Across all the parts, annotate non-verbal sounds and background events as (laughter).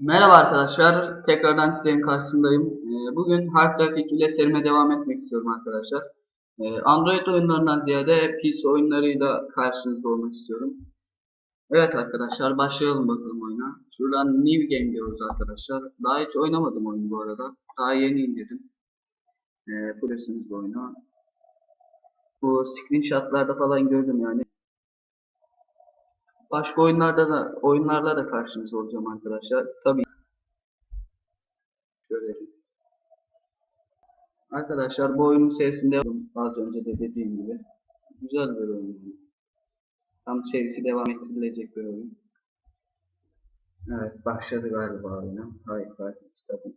Merhaba arkadaşlar, tekrardan sizlerin karşısındayım. Ee, Bugün Half-Life 2 ile serime devam etmek istiyorum arkadaşlar. Ee, Android oyunlarından ziyade PC oyunlarıyla karşınızda olmak istiyorum. Evet arkadaşlar, başlayalım bakalım oyuna. Şuradan New Game diyoruz arkadaşlar. Daha hiç oynamadım oyunu bu arada. Daha yeni indirdim. Ee, Bilirsiniz bu oyunu. Bu screenshotlarda falan gördüm yani. Başka oyunlarda da oyunlarla da karşınızda olacağım arkadaşlar. Tabii görelim. Arkadaşlar bu oyunun serisinde az önce de dediğim gibi güzel bir oyun. Tam serisi devam ettirilecek bir oyun. Evet başladı galiba oyuna. Hayır hayır tabii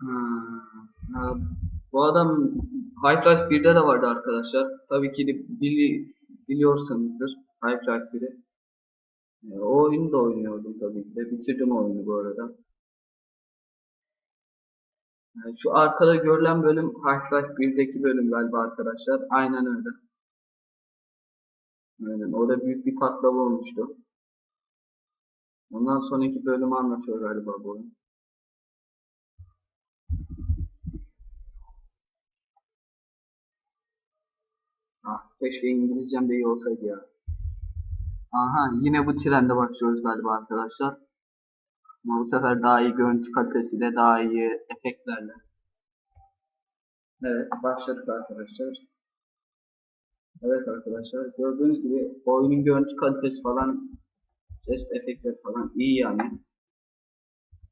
Ha, bu adam Half-Life 1'de de vardı arkadaşlar. Tabii ki de bili, biliyorsanızdır Half-Life 1'i. E, o oyunu da oynuyordum tabii ki de. Bitirdim oyunu bu arada. Şu arkada görülen bölüm Half-Life 1'deki bölüm galiba arkadaşlar. Aynen öyle. Aynen. Orada büyük bir patlama olmuştu. Ondan sonraki bölümü anlatıyor galiba bu oyun. Ah, keşke İngilizcem de iyi olsaydı ya. Aha yine bu trende başlıyoruz galiba arkadaşlar. Ama bu sefer daha iyi görüntü kalitesiyle, daha iyi efektlerle. Evet başladık arkadaşlar. Evet arkadaşlar gördüğünüz gibi oyunun görüntü kalitesi falan ses efektleri falan iyi yani.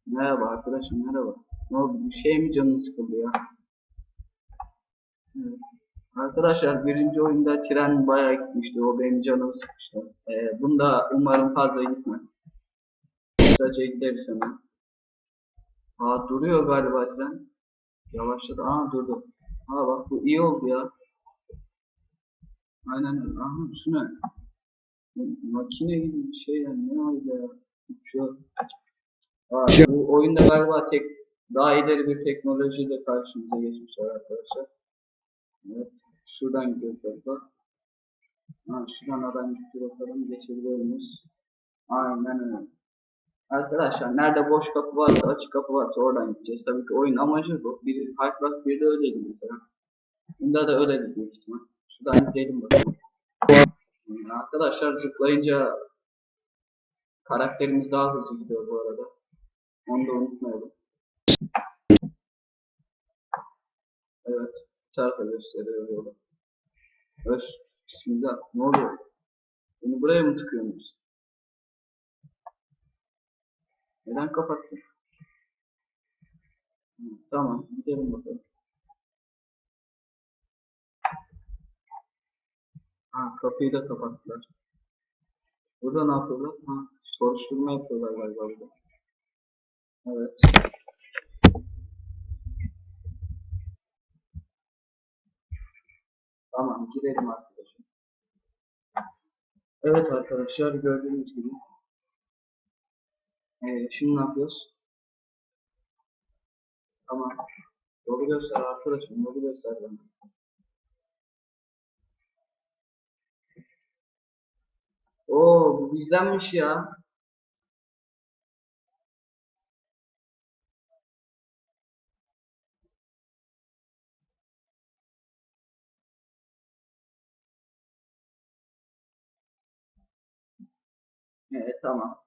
Merhaba arkadaşım merhaba. Ne oldu bir şey mi canın sıkıldı ya? Evet. Arkadaşlar birinci oyunda tren bayağı gitmişti. O benim canımı sıkmıştı. Ee, bunda umarım fazla gitmez. Kısaca gideriz hemen. Aa duruyor galiba tren. Yavaşladı. Aa durdu. Aa bak bu iyi oldu ya. Aynen. Aha şu ne? Makine gibi bir şey yani. Ne oldu ya? Uçuyor. Aa, bu oyunda galiba tek daha ileri bir teknolojiyle karşımıza geçmişler arkadaşlar. Evet. Şuradan gidiyoruz galiba. Ha, şuradan adam gitti bakalım geçebiliyor? Aynen öyle. Arkadaşlar nerede boş kapı varsa açık kapı varsa oradan gideceğiz. Tabii ki oyun amacı bu. Bir Half-Life 1'de öyleydi mesela. Bunda da öyle büyük ihtimal. Şuradan izleyelim bakalım. Arkadaşlar zıplayınca karakterimiz daha hızlı gidiyor bu arada. Onu da unutmayalım. Evet. Bu tarafa gösteriyor yolu. Evet. Bismillah. Ne oluyor? Beni buraya mı tıkıyorsunuz? Neden kapattın? Tamam. Gidelim bakalım. Ha, kapıyı da kapattılar. Burada ne yapıyorlar? Ha, soruşturma yapıyorlar galiba burada. Evet. Tamam, girelim arkadaşlar. Evet arkadaşlar, gördüğünüz gibi. Ee, şimdi ne yapıyoruz? Tamam. Yolu göster arkadaşım, yolu göster bana. Oo, bu bizdenmiş ya. Evet, tamam.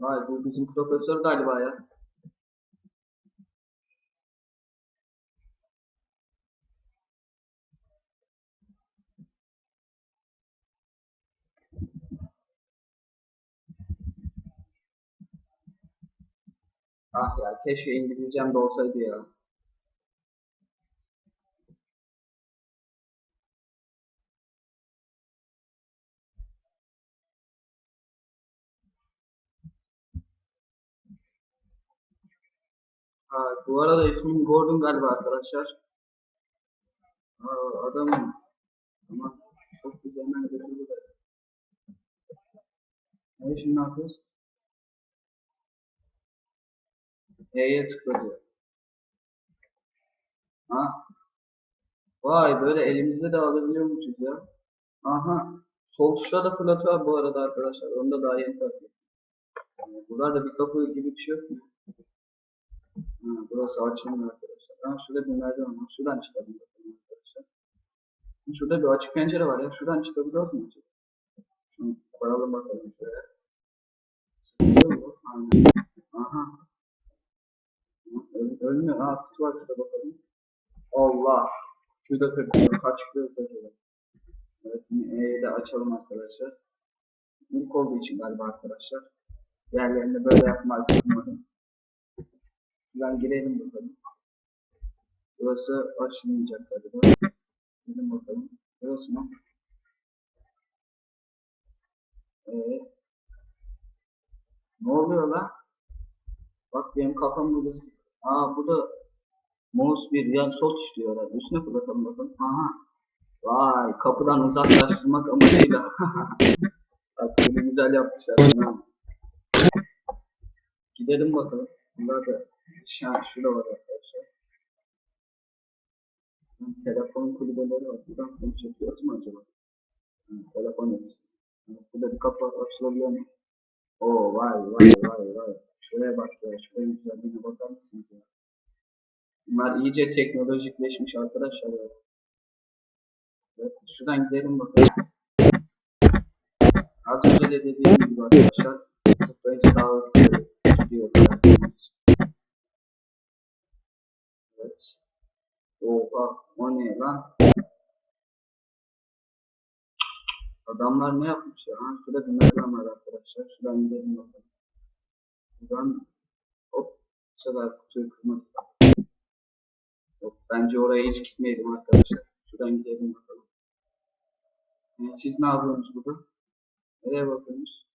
Vay bu bizim profesör galiba ya. Ah ya keşke İngilizcem de olsaydı ya. Bu arada ismim Gordon galiba arkadaşlar. Adam ama çok güzel hemen götürdüler. Ne şimdi ne yapıyoruz? E'ye tıkla diyor. Ha. Vay böyle elimizde de alabiliyormuşuz ya. Aha. Sol tuşla da fırlatıyor bu arada arkadaşlar. Onu da daha yeni fark ettim. Yani buralarda bir kapı gibi bir şey yok mu? Ha, burası açılmıyor arkadaşlar. Ha, şurada bir merdiven var. Şuradan bakalım arkadaşlar. Şurada bir açık pencere var ya. Şuradan çıkabiliyoruz mu acaba? Şunu koyalım bakalım şöyle. Aha. Öl ölmüyor. Ha kutu var şurada bakalım. Allah. Şurada kırpıyor. Kaç kırıyoruz acaba? Evet E'yi de açalım arkadaşlar. İlk olduğu için galiba arkadaşlar. Diğerlerinde böyle yapmayız umarım. Şuradan girelim bakalım. Burası açılmayacak galiba. Gidelim bakalım. Burası mı? Evet. Ne oluyor lan? Bak benim kafam burada. Aa burada mouse bir yan sol tuş diyor herhalde. Üstüne fırlatalım bakalım. Aha. Vay kapıdan uzaklaştırmak amacıyla. (laughs) Bak bunu güzel yapmışlar. Gidelim bakalım. Bunlar da an şurada var arkadaşlar. Telefon kulübeleri var. Buradan konuşabiliyoruz mu acaba? Hı, telefon yapısı. Burada bir kapı açılabiliyor mu? Oo vay vay vay vay. Şuraya bak ya. Şuraya güzelliğine bakar mısınız ya? Bunlar iyice teknolojikleşmiş arkadaşlar ya. Evet, şuradan gidelim bakalım. Az önce de dediğim gibi arkadaşlar zıplayıcı hızlı gidiyor. Evet. Oha o ne lan? Adamlar ne yapmış ya? Ha, şurada bir merdiven var arkadaşlar. Şuradan gidelim bakalım. Buradan hop bu sefer kutuyu kırmadık. Yok bence oraya hiç gitmeyelim arkadaşlar. Şuradan gidelim bakalım. Ee, siz ne yapıyorsunuz burada? Nereye bakıyorsunuz?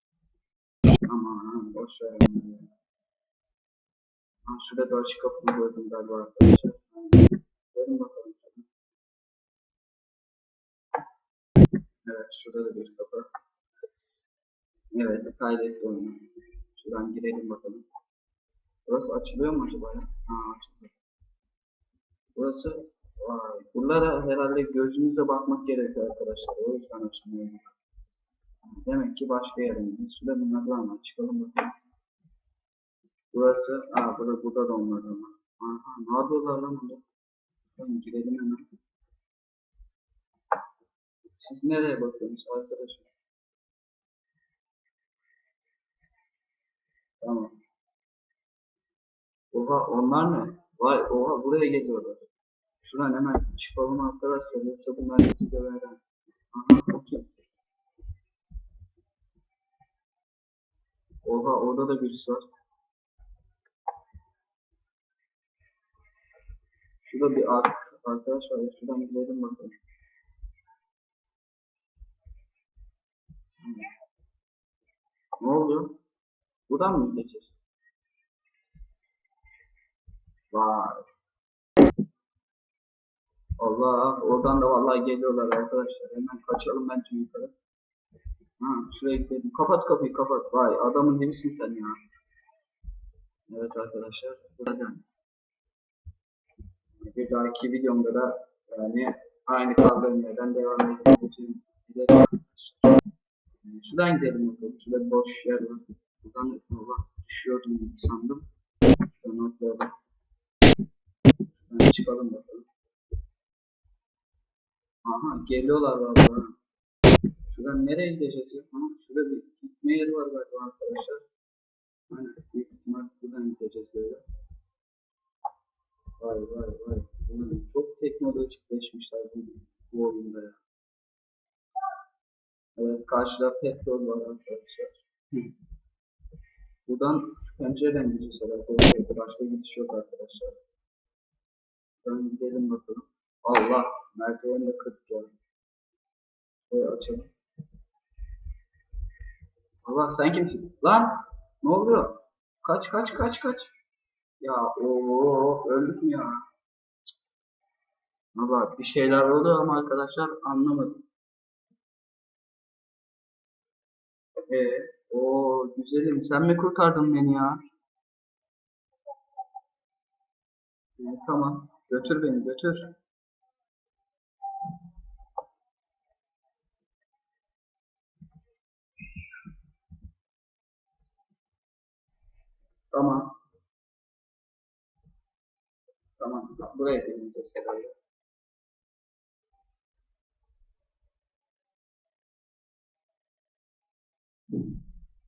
Aman boş ver. Ha, şurada açık kapı gördüm galiba arkadaşlar. Gidelim bakalım. Evet şurada da bir kapı. Evet kaydetti oyunu. Şuradan girelim bakalım. Burası açılıyor mu acaba ya? Ha açıldı. Burası vay. Buralara herhalde gözümüzle bakmak gerekiyor arkadaşlar. O yüzden açılmıyor. Demek ki başka yerimiz. Şurada merdiven var. Çıkalım bakalım. Burası, aa burada, burada da onlar ama. Aha, ne yapıyorlar lan burada? Şuradan girelim hemen. Siz nereye bakıyorsunuz arkadaşlar? Tamam. Oha onlar ne? Vay oha buraya geliyorlar. Şuradan hemen çıkalım arkadaşlar. Yoksa bu merkezi döverler. Aha okey. Oha orada da birisi var. Şurada bir ar arkadaş var. ya, Şuradan gidelim bakalım. Ne oluyor? Buradan mı geçeceğiz? Vay. Allah oradan da vallahi geliyorlar arkadaşlar. Hemen kaçalım bence yukarı. Ha şuraya gidelim. Kapat kapıyı kapat. Vay adamın dibisin sen ya. Evet arkadaşlar. Buradan. Bir dahaki videomda da yani aynı kaldığım devam arkadaşlar. Ee, Şuradan gidelim bakalım. Şurada boş yer var. Buradan Allah düşüyordum sandım. Şuradan atlayalım. Şuradan çıkalım bakalım. Aha geliyorlar vallahi. Şuradan nereye gideceğiz ya? Ha, şurada bir gitme yeri var galiba arkadaşlar. Hani büyük ihtimal buradan gideceğiz böyle. Vay vay vay. Ulan çok teknolojikleşmişler bu, bu oyunda ya. Evet karşıda petrol var arkadaşlar. Buradan şu pencereden gideceğiz herhalde. Başka gidiş yok arkadaşlar. Buradan gidelim bakalım. Allah merdiveni de kırık ya. Şöyle açalım. Allah sen kimsin? Lan ne oluyor? Kaç kaç kaç kaç. Ya o öldük mü ya? Baba bir şeyler oluyor ama arkadaşlar anlamadım. Ee, o güzelim sen mi kurtardın beni ya? Ee, tamam. Götür beni götür. Tamam. Tamam. Buraya geleceğiz herhalde.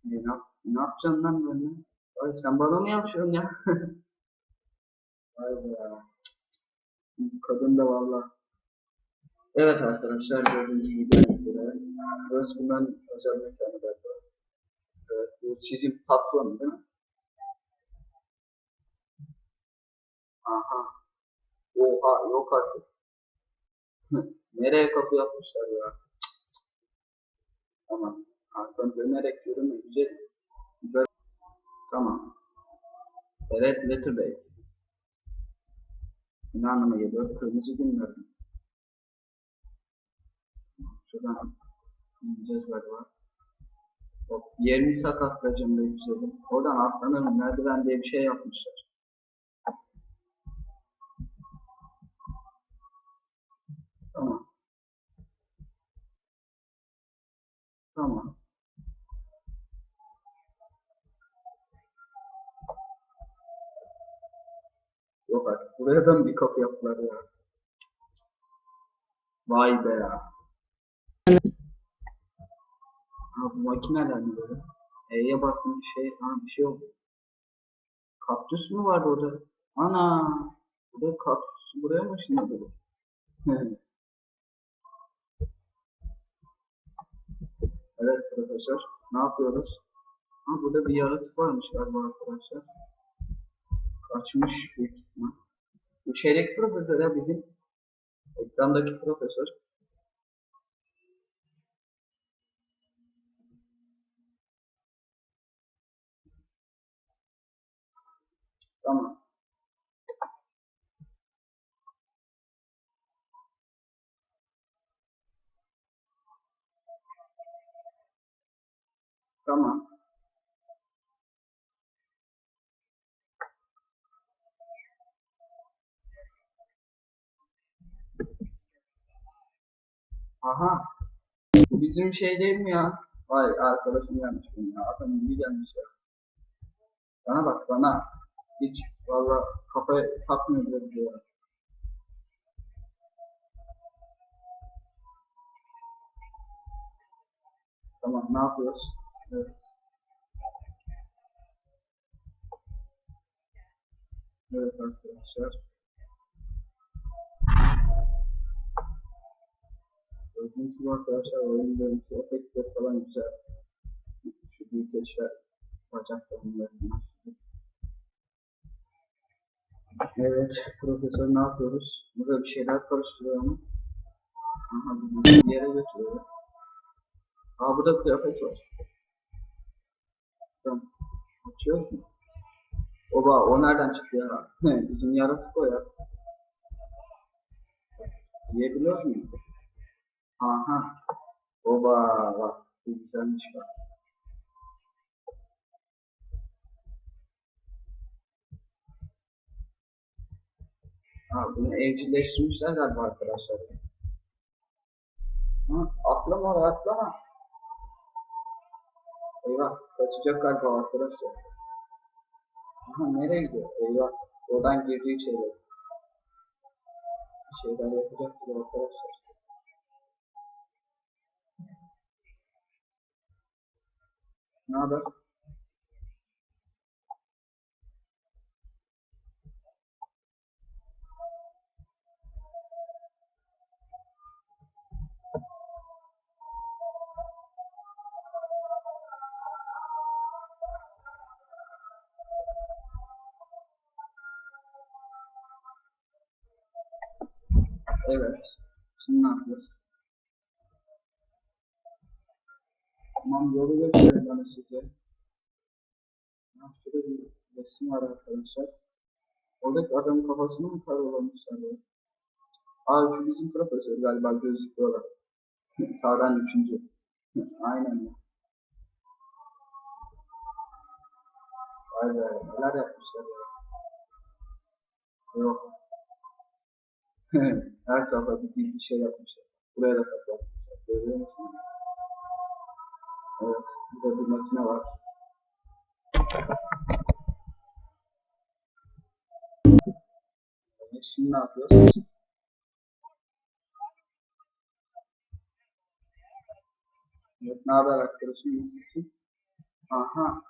E, ne, ne yapacaksın lan benimle? Ay sen bana mı yapıyorsun ya? (laughs) Vay be ya. Kadın da valla. Evet arkadaşlar gördüğünüz gibi. Burası bunların özel mekanı galiba. Evet bu sizin patron değil mi? Aha. Oha yok artık. (laughs) Nereye kapı yapmışlar ya? Tamam. Arkadan dönerek yürüme güzel. Güzel. Tamam. Evet Letter Bey. Ne anlama geliyor? Kırmızı günler? Şuradan ineceğiz galiba. Hop, yerini sakatlayacağım be güzelim. Oradan atlanırım. Merdiven diye bir şey yapmışlar. Tamam. Tamam. Yok artık. Buraya da mı bir kapı yaptılar ya? Vay be ya. Ha bu makineler mi böyle? E'ye bastım bir şey, ha bir şey oldu. Kaktüs mü vardı orada? Ana! Burada kaktüs buraya mı ışınladı bu? (laughs) evet profesör. Ne yapıyoruz? Ha burada bir yaratık varmış galiba arkadaşlar. Kaçmış büyük ihtimal. Şeydeki profesör ya bizim. Ekrandaki profesör. Tamam. Tamam. Aha. Bizim şey değil mi ya? Vay arkadaşım gelmiş benim ya. Adam gibi gelmiş ya. Bana bak bana. Hiç valla kafaya takmıyor bile bize ya. Tamam ne yapıyoruz? Evet. Evet arkadaşlar. Gördüğünüz gibi arkadaşlar oyun görüntüsü efektleri falan güzel. Şu büyüteçler bacaklarını yakınlar. Evet, profesör ne yapıyoruz? Burada bir şeyler karıştırıyor ama. Aha, bir yere götürüyor. Aa, burada kıyafet var. Tamam. Açıyoruz mu? Oba, o nereden çıktı ya? (laughs) Bizim yaratık o ya. Yiyebiliyor muyum? Aha. Oba, bak. Bu güzelmiş bak. Ha, bunu evcilleştirmişler galiba arkadaşlar. Ha, atlama atlama. Eyvah kaçacak galiba arkadaşlar. Aha nereye gidiyor? Eyvah oradan girdiği şeyler. Bir şeyler yapacak gibi arkadaşlar. Ne haber? Evet. Şimdi ne yapıyoruz? Tamam yolu gösterin bana size. Şurada bir resim var arkadaşlar. Oradaki adamın kafasını mı karalamışlar ya? Aa şu bizim profesör galiba gözüküyorlar. (laughs) Sağdan üçüncü. (laughs) Aynen ya. Vay be neler yapmışlar ya. Yok. (laughs) Her tarafa bir gizli şey yapmışlar. Buraya da kapı yapmışlar. Görüyor musun? Evet. Burada bir makine var. Şimdi ne yapıyoruz? Evet, ne haber arkadaşım? Nasılsın? Aha.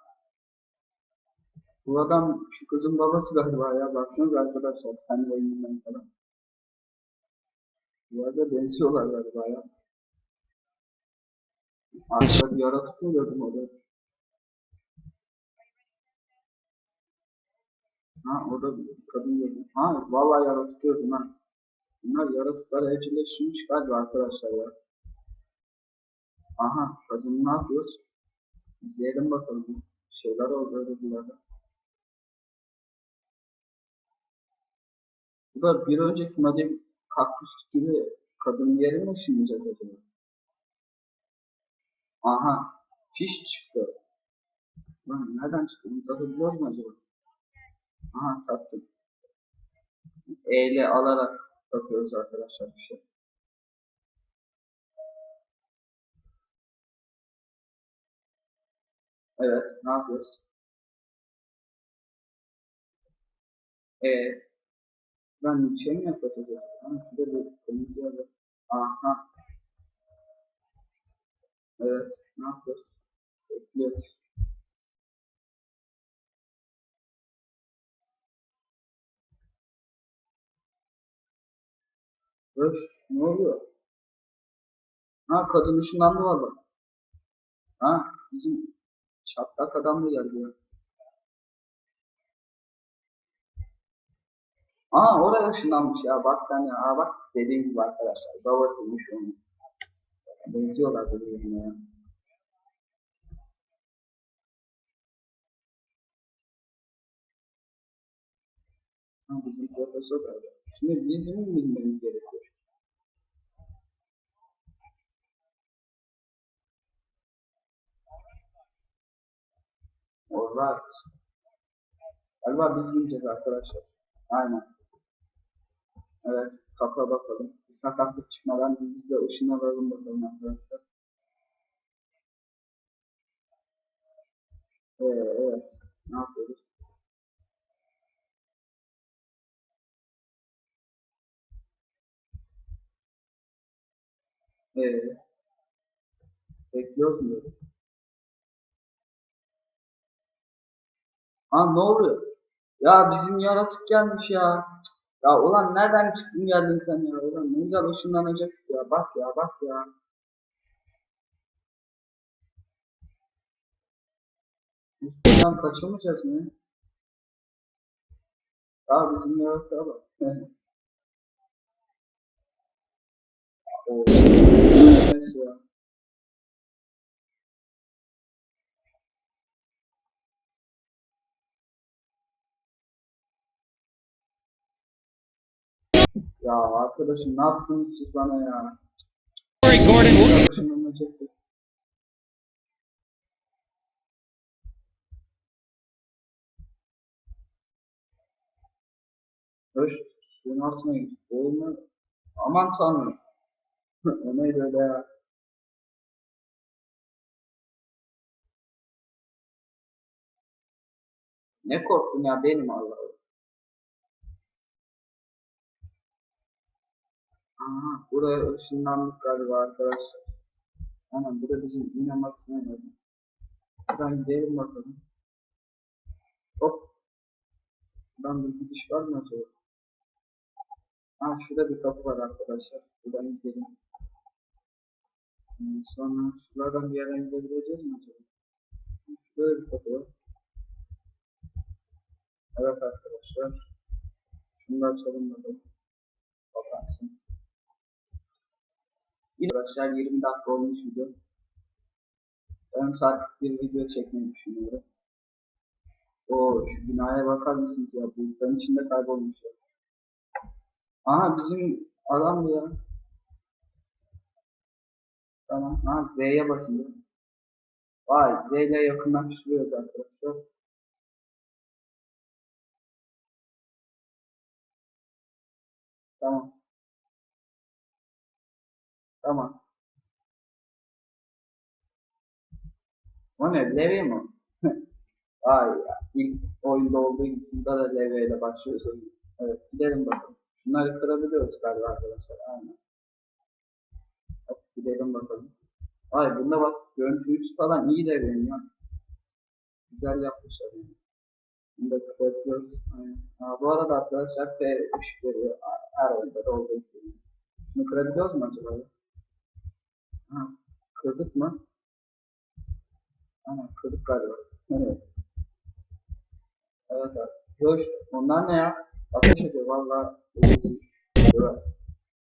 Bu adam şu kızın babası galiba ya. Baksanıza arkadaşlar. Kendi renginden falan. Biraz da benziyorlar galiba ya. Arkada bir yaratık mı gördüm orada? Ha orada bir kadın gördüm. Ha vallahi yaratık gördüm ha. Bunlar yaratıklar evcilleşmiş galiba arkadaşlar ya. Aha kadın ne yapıyoruz? İzleyelim bakalım. Şeyler oldu öyle buralarda. Bu da bir önceki madem kaktüs gibi kadın yerine mi ışınlayacağız acaba? Aha fiş çıktı. Lan nereden çıktı? Bunu takabiliyoruz mu acaba? Aha taktım. E ile alarak takıyoruz arkadaşlar bir şey. Evet, ne yapıyoruz? E ben şey mi yapacağız? Ha, şurada bir kırmızı yer var. Aha. Evet, ne yapıyoruz? Bekliyoruz. Öş, ne oluyor? Ha, kadın ışınlandı valla. Ha, bizim çatlak adam da geldi ya. Aa oraya ışınlanmış ya bak sen ya bak dediğim gibi arkadaşlar babasıymış onun. Benziyorlar birbirine ya. Bizim profesör galiba. Şimdi bizim mi bilmemiz gerekiyor? Alright. Galiba biz bileceğiz arkadaşlar. Aynen. Evet. Kapa bakalım. Bir sakatlık çıkmadan biz de ışın alalım bakalım arkadaşlar. Ee, evet. Ne yapıyoruz? Ee, bekliyoruz mu? Ha ne oluyor? Ya bizim yaratık gelmiş ya. Ya ulan nereden çıktın geldin sen ya? Ulan ne güzel ışınlanacak ya. Bak ya bak ya. Üstünden kaçamayacağız mı? Ya bizim yaratığa bak. (laughs) Oo. Neyse. Ya arkadaşım ne yaptınız siz bana ya? Gordon. Ya ışınlanacaktı. Öş, suyun altına git. Boğulma. Aman tanrım. (laughs) o neydi öyle ya? Ne korktun ya benim Allah'ım. Aha, buraya ışınlandık galiba arkadaşlar. Aynen burada bizim yine makine var. Buradan gidelim bakalım. Hop. Buradan bir gidiş var mı acaba? Ha şurada bir kapı var arkadaşlar. Buradan gidelim. Sonra şuradan bir yerden gidebileceğiz mi acaba? Şurada bir kapı var. Evet arkadaşlar. Şunu da açalım bakalım. Kapansın. Arkadaşlar 20 dakika olmuş video. Yarım saatlik bir video çekmeyi düşünüyorum. Oo şu binaya bakar mısınız ya? Bulutların içinde kaybolmuş ya. Aha bizim adam bu ya. Tamam. Ha Z'ye basın. dur. Vay Z ile yakınlaştırıyoruz arkadaşlar. Tamam. Tamam. O ne? Levye mi? (laughs) Ay ya. İlk oyunda olduğu gibi da levyeyle başlıyoruz. oyun. Evet. Gidelim bakalım. Şunları kırabiliyoruz galiba arkadaşlar. Aynen. Hadi gidelim bakalım. Ay bunda bak görüntüsü falan iyi de ya. Güzel yapmışlar yani. Bunu da kırabiliyoruz. Aynen. Ha, bu arada arkadaşlar F ışık veriyor. Her oyunda da olduğu gibi. Şunu kırabiliyoruz mu acaba? Ha, kırdık mı? Aynen kırdık galiba. Evet. Evet abi. İşte. Onlar ne ya? Ateş ediyor valla.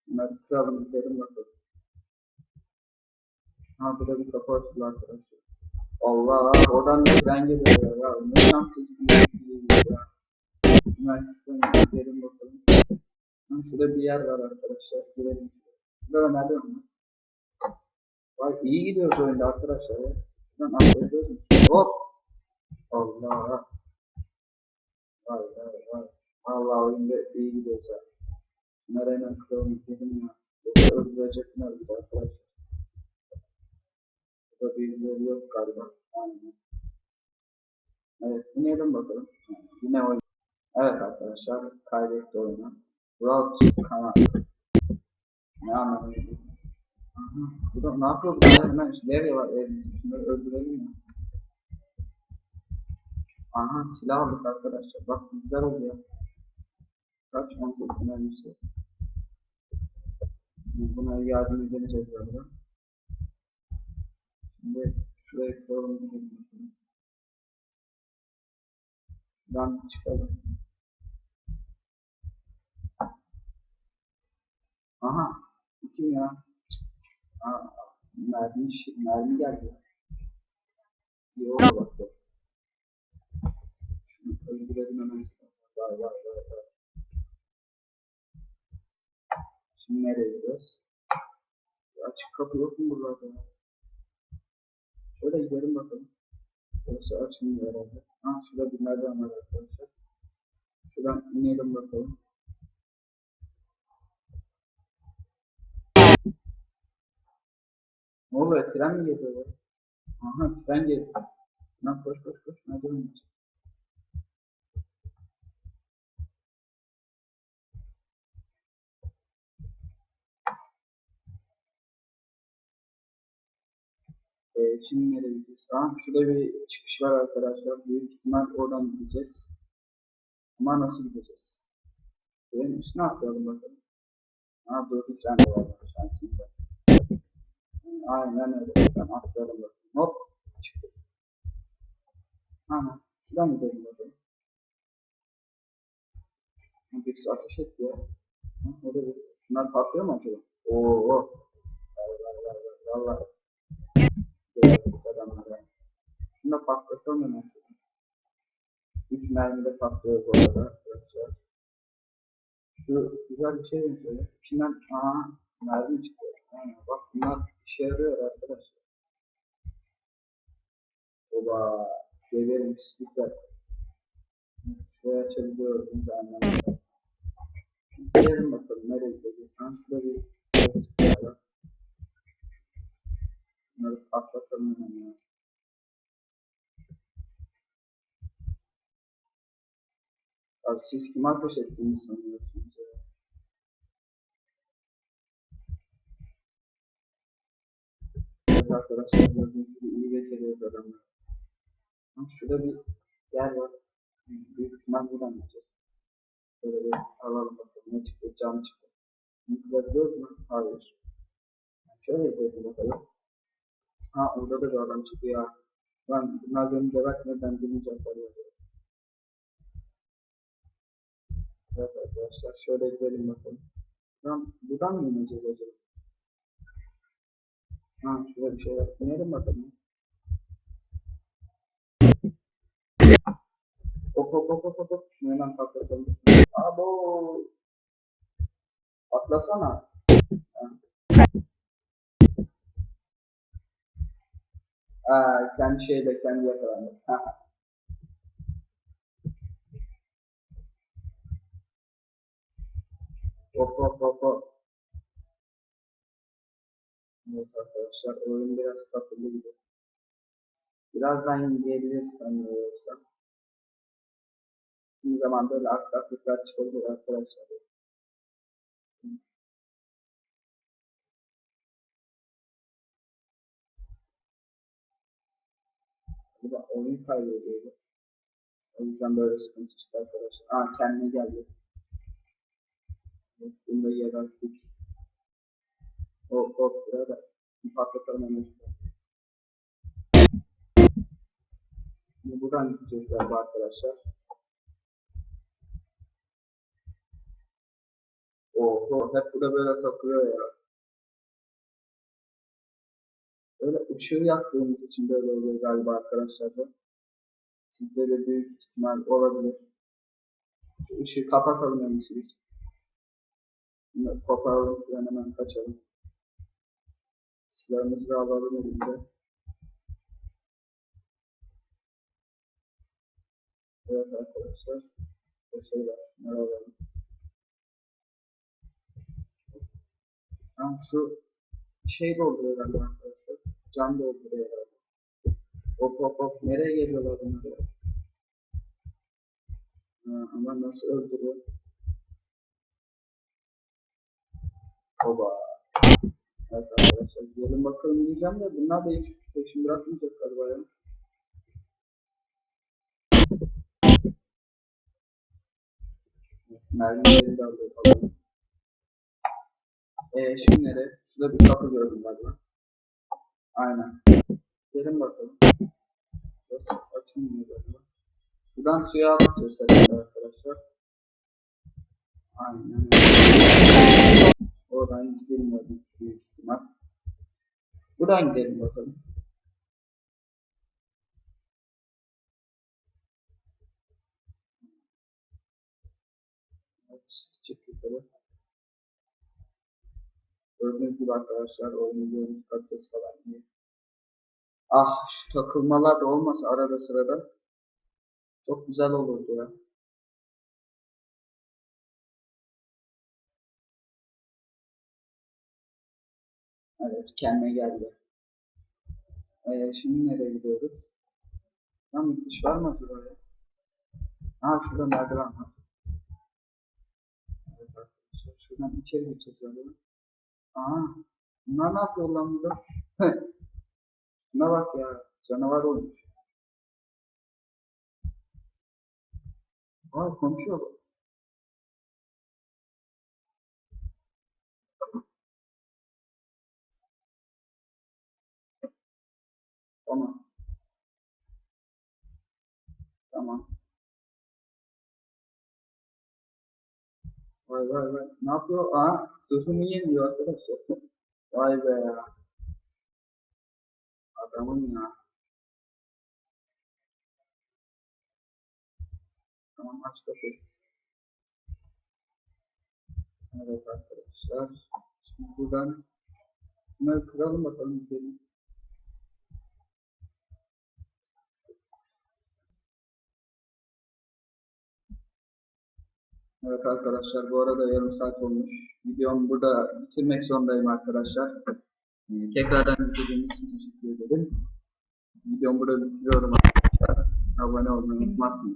Bunları kıralım gidelim bakalım. Ha burada bir kapı açıldı arkadaşlar. Allah oradan ne tren geliyor ya. Ne şanssız bir ya. Üniversiteden gidelim bakalım. Ha, şurada bir yer var arkadaşlar. Girelim. Şurada da merdiven var. Vay iyi gidiyoruz oyunda arkadaşlar ya. Şuradan atlayabiliyoruz mu? Hop. Allah. Vay vay vay. Allah oyunda iyi gidiyoruz ya. Bunları hemen kıralım gidelim ya. Yoksa öldürecekler bizi arkadaşlar. Burada birileri yok galiba. Aynen. Evet, deneyelim bakalım. Yine oyun. Evet arkadaşlar, kaydetti oyunu. Route kanal. Ne anlamı bu? Da ne yapıyor bu da hemen var elimizde. Şunları öldürelim ya. Aha silah aldık arkadaşlar. Bak güzel oluyor. Kaç 18 mermisi. Buna yardım edeceğiz galiba. Şimdi şuraya koyalım. Buradan çıkalım. Aha. Kim ya? Aa, mermi, mermi geldi. İyi oldu bak bu. Şunu öldürelim hemen. Var var var var. Şimdi nereye gidiyoruz? Açık kapı yok mu buralarda? Şöyle gidelim bakalım. Burası açılmıyor herhalde. Ha şurada bir merdiven var arkadaşlar. Şuradan inelim bakalım. Ne oluyor? Tren mi geliyor? ya? Aha tren geliyor. Lan koş koş koş. Merdiven geç. Ee, şimdi nereye gideceğiz? Tamam şurada bir çıkış var arkadaşlar. Büyük ihtimal oradan gideceğiz. Ama nasıl gideceğiz? Benim üstüne atlayalım bakalım. Ha bir tane var. Şansımıza. Aynen öyle. Şuradan atlayalım bakalım. Hop. Çıktık. Tamam. Şuradan bakalım. Ha, Birisi ateş etti ya. Orada bir. Şunlar patlıyor mu acaba? Oo. Vallahi. Geldik adamlara. Şunu da patlatalım hemen. 3 mermi de patlıyor bu arada arkadaşlar. Şu güzel bir şey benziyor. İçinden aa mermi çıkıyor. Ha, bak bunlar işe yarıyor arkadaşlar. Oba geberim pislikler. Şurayı açabiliyoruz anlamda. Gidelim bakalım nereye gideceğiz. Ha şurada bir var. Bunları patlatalım hemen ya. Abi siz kime ateş ettiğini sanıyorsunuz Evet arkadaşlar gördüğünüz gibi iyi beceriyoruz adamlar. Bak şurada bir yer var. Büyük ihtimal buradan gideceğiz. Böyle bir alalım bakalım ne çıktı cam çıktı. Bunu kırabiliyoruz mu? Hayır. Şöyle gidelim bakalım. Ha orada da bir adam çıktı ya. Lan bunlar beni gebertme ben bilmeyecekler ya. Evet arkadaşlar şöyle gidelim bakalım. Lan buradan mı ineceğiz acaba? Ha şurada bir şey var. İnelim bakalım. Hop hop hop hop hop. Şunu hemen patlatalım. Abo. Atlasana. Ha. Aa, kendi şeyle kendi yakalandı. Hop hop hop hop. Evet arkadaşlar oyun biraz takıldı gibi. Birazdan yiyebiliriz sanıyorsam. Şimdi zaman böyle aksaklıklar çıkabilir arkadaşlar. Bu da oyun kaybediyordu. O yüzden böyle sıkıntı çıktı arkadaşlar. Aa kendine geldi. Evet, Bunu da Hop hop burada bir patlatalım. Şimdi buradan gideceğiz galiba arkadaşlar. Oho hep bu da böyle takılıyor ya. Böyle ışığı yaktığımız için böyle oluyor galiba arkadaşlar da. Sizde de büyük ihtimal olabilir. Şu ışığı kapatalım en iyisi biz. Koparalım hemen kaçalım. Silahımızı da alalım elimize. Evet arkadaşlar. Şeyler. Şunları alalım. Tamam şu şey dolduruyor galiba arkadaşlar. Cam dolduruyor herhalde. Hop hop hop. Nereye geliyorlar bunlar? Ha, ama nasıl öldürüyor? Oba. Evet arkadaşlar. Gelin bakalım diyeceğim de bunlar da hiç peşin bırakmayacak galiba ya. Mermileri de alalım. Eee şimdi nereye? Şurada bir kapı gördüm galiba. Aynen. Gelin bakalım. Burası açılmıyor galiba. Buradan suya atacağız herhalde arkadaşlar. Aynen. Oradan gidelim hadi ihtimal. Buradan gidelim bakalım. Evet, çık yukarı. Gördüğünüz gibi arkadaşlar oyunu görüntü kalitesi falan iyi. Ah şu takılmalar da olmasa arada sırada çok güzel olurdu ya. Evet kendine geldi. Ee, şimdi nereye gidiyoruz? Tam gidiş var mı acaba ya? Aa şurada merdiven var. Evet arkadaşlar şuradan içeri geçeceğiz galiba. Aa bunlar ne yapıyor lan burada? (laughs) Şuna bak ya canavar olmuş. Aa konuşuyor Tamam. Vay vay vay. Ne yapıyor? Aa sırtımı yemiyor arkadaşlar. Vay be ya. Adamın ya. Tamam aç kapıyı. Evet arkadaşlar. Şimdi buradan bunları kıralım bakalım gidelim. Evet arkadaşlar bu arada yarım saat olmuş. Videomu burada bitirmek zorundayım arkadaşlar. Ee, tekrardan izlediğiniz için teşekkür ederim. Videomu burada bitiriyorum arkadaşlar. Abone olmayı unutmazsınız.